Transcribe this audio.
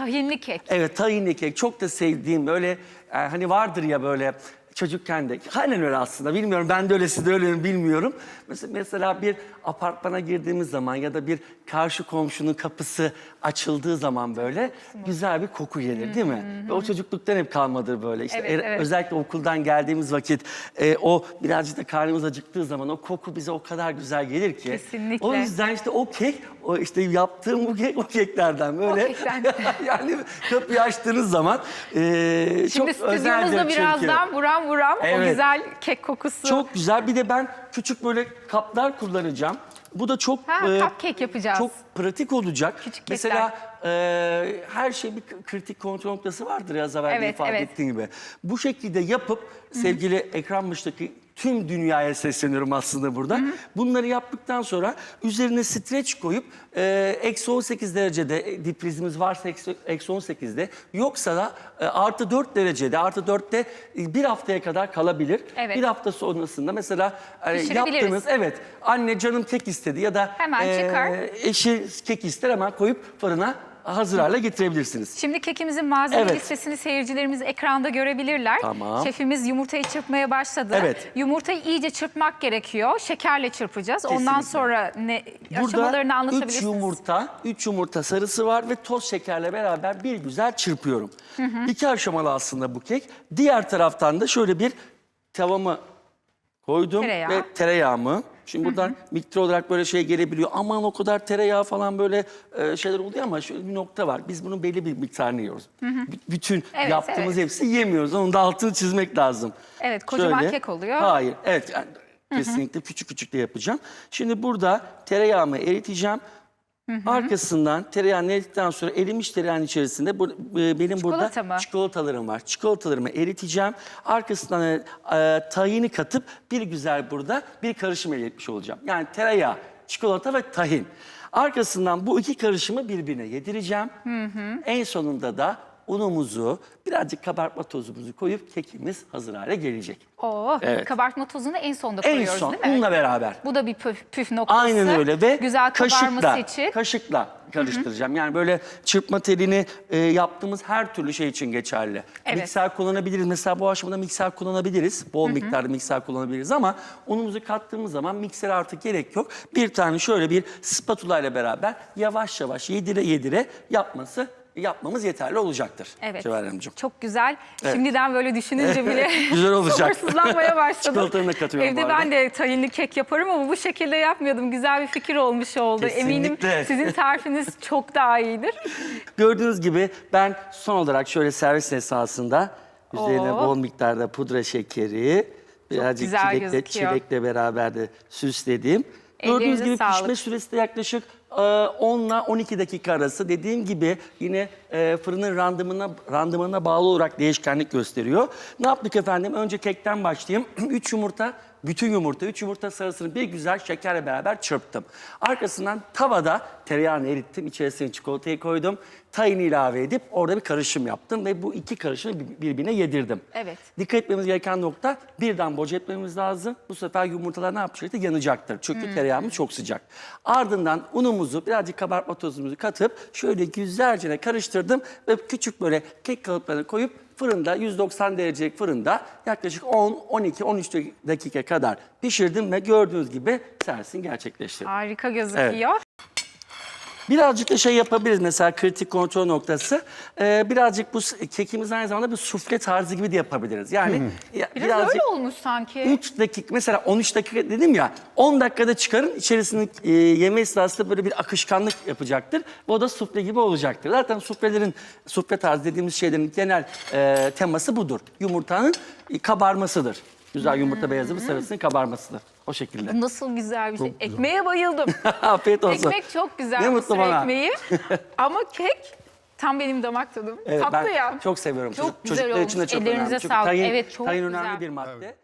Tahinli kek. Evet tahinli kek çok da sevdiğim böyle e, hani vardır ya böyle çocukken de aynen öyle aslında bilmiyorum ben de öyle siz de öyle mi bilmiyorum. Mesela, mesela bir apartmana girdiğimiz zaman ya da bir karşı komşunun kapısı açıldığı zaman böyle güzel bir koku gelir değil mi? Ve o çocukluktan hep kalmadır böyle. İşte Evet, er- evet. özellikle okuldan geldiğimiz vakit e, o birazcık da karnımız acıktığı zaman o koku bize o kadar güzel gelir ki. Kesinlikle. O yüzden işte o kek, o işte yaptığım bu kek o keklerden böyle. kekten. yani kapıyı açtığınız zaman e, Şimdi çok özeldir çünkü. birazdan buram buram o Evet. güzel kek kokusu. Çok güzel. Bir de ben küçük böyle kaplar kullanacağım. Bu da çok Ha, cupcake yapacağız. Çok pratik olacak. Küçük Mesela e, her şey bir kritik kontrol noktası vardır ya az evvel Evet, ifade evet. ettiğim gibi. Bu şekilde yapıp sevgili ekran başındaki tüm dünyaya sesleniyorum aslında burada. Bunları yaptıktan sonra üzerine streç koyup e, eksi 18 derecede e, diprizimiz varsa eksi, eksi 18'de yoksa da e, artı 4 derecede artı 4'te e, bir haftaya kadar kalabilir. Evet. Bir hafta sonrasında mesela e, yaptığınız evet anne canım kek istedi ya da Hemen çıkar. eşi kek ister hemen koyup fırına hazır hale getirebilirsiniz. Şimdi kekimizin malzeme Evet. listesini seyircilerimiz ekranda görebilirler. Tamam. Şefimiz yumurtayı çırpmaya başladı. Evet. Yumurtayı iyice çırpmak gerekiyor. Şekerle çırpacağız. Ondan Kesinlikle. sonra ne Burada aşamalarını 3 anlatabilirsiniz. yumurta, 3 yumurta sarısı var ve toz şekerle beraber bir güzel çırpıyorum. İki aşamalı aslında bu kek. Diğer taraftan da şöyle bir tavamı koydum Tereyağı. ve tereyağımı. Şimdi buradan miktar olarak böyle şey gelebiliyor. Aman o kadar tereyağı falan böyle e, şeyler oluyor ama şöyle bir nokta var. Biz bunun belli bir miktarını yiyoruz. B- Bütün Evet, yaptığımız evet. hepsi yemiyoruz. Onun da altını çizmek lazım. Evet, kocaman kek oluyor. Hayır, evet. yani kesinlikle küçük küçük de yapacağım. Şimdi burada tereyağımı eriteceğim. Arkasından tereyağını erittikten sonra erimiş tereyağın içerisinde bu, e, benim Çikolata burada mı? çikolatalarım var. Çikolatalarımı eriteceğim. Arkasından e, e, tahini katıp bir güzel burada bir karışım elde etmiş olacağım. Yani tereyağı, çikolata ve tahin. Arkasından bu iki karışımı birbirine yedireceğim. En sonunda da unumuzu, birazcık kabartma tozumuzu koyup kekimiz hazır hale gelecek. Oo, Evet. kabartma tozunu en sonda En koyuyoruz son değil mi? unla beraber. Bu da bir püf, püf noktası. Aynen öyle ve Güzel kabarması kaşıkla, için. kaşıkla karıştıracağım. Yani böyle çırpma telini e, yaptığımız her türlü şey için geçerli. Evet. Mikser kullanabiliriz. Mesela bu aşamada mikser kullanabiliriz. Bol miktarda mikser kullanabiliriz ama unumuzu kattığımız zaman miksere artık gerek yok. Bir tane şöyle bir spatula ile beraber yavaş yavaş yedire yedire yapması yapmamız yeterli olacaktır. Evet. Cevher Hanımcığım. Çok güzel. Evet. Şimdiden böyle düşününce bile Güzel olacak. sabırsızlanmaya başladım. Çikolatanı katıyorum Evde ben de tahinli kek yaparım ama bu şekilde yapmıyordum. Güzel bir fikir olmuş oldu. Eminim Kesinlikle. sizin tarifiniz çok daha iyidir. Gördüğünüz gibi ben son olarak şöyle servis esnasında üzerine Oo. bol miktarda pudra şekeri, birazcık güzel çilekle, gözüküyor. çilekle beraber de süsledim. Gördüğünüz Ellerinize gibi sağlık. pişme süresi de yaklaşık 10 ile 12 dakika arası. Dediğim gibi yine e, fırının randımanına, randımanına bağlı olarak değişkenlik gösteriyor. Ne yaptık efendim? Önce kekten başlayayım. 3 yumurta, bütün yumurta, 3 yumurta sarısını bir güzel şekerle beraber çırptım. Arkasından tavada tereyağını erittim. İçerisine çikolatayı koydum. Tayini ilave edip orada bir karışım yaptım ve bu iki karışımı bir- birbirine yedirdim. Evet. Dikkat etmemiz gereken nokta birden boca etmemiz lazım. Bu sefer yumurtalar ne yapacaktır? Yanacaktır. Çünkü tereyağımız çok sıcak. Ardından unumuzu birazcık kabartma tozumuzu katıp şöyle güzelce karıştırdım ve küçük böyle kek kalıplarını koyup fırında 190 derecelik fırında yaklaşık 10, 12, 13 dakika kadar pişirdim ve gördüğünüz gibi servisini gerçekleştirdim. Harika gözüküyor. Birazcık da şey yapabiliriz mesela kritik kontrol noktası. Ee, birazcık bu s- kekimiz aynı zamanda bir sufle tarzı gibi de yapabiliriz. Yani ya- Biraz öyle olmuş sanki. 3 dakika mesela 13 dakika dedim ya 10 dakikada çıkarın içerisinde e, yeme esnasında böyle bir akışkanlık yapacaktır. Bu da sufle gibi olacaktır. Zaten suflelerin sufle tarzı dediğimiz şeylerin genel e, teması budur. Yumurtanın e, kabarmasıdır. Güzel yumurta beyazı ve sarısının kabarmasıdır. O şekilde. Nasıl güzel bir şey. Ekmeğe bayıldım. Afiyet olsun. Ekmek çok güzel. Ne mutlu bana. ekmeği. Ama kek tam benim damak tadım. Evet, Tatlı ben ya. çok seviyorum. Çok Çocuk- güzel Çocuklar için de olmuş. çok Ellerinize önemli. Çünkü sağlık. tayin, Evet, çok tayin güzel. önemli bir madde.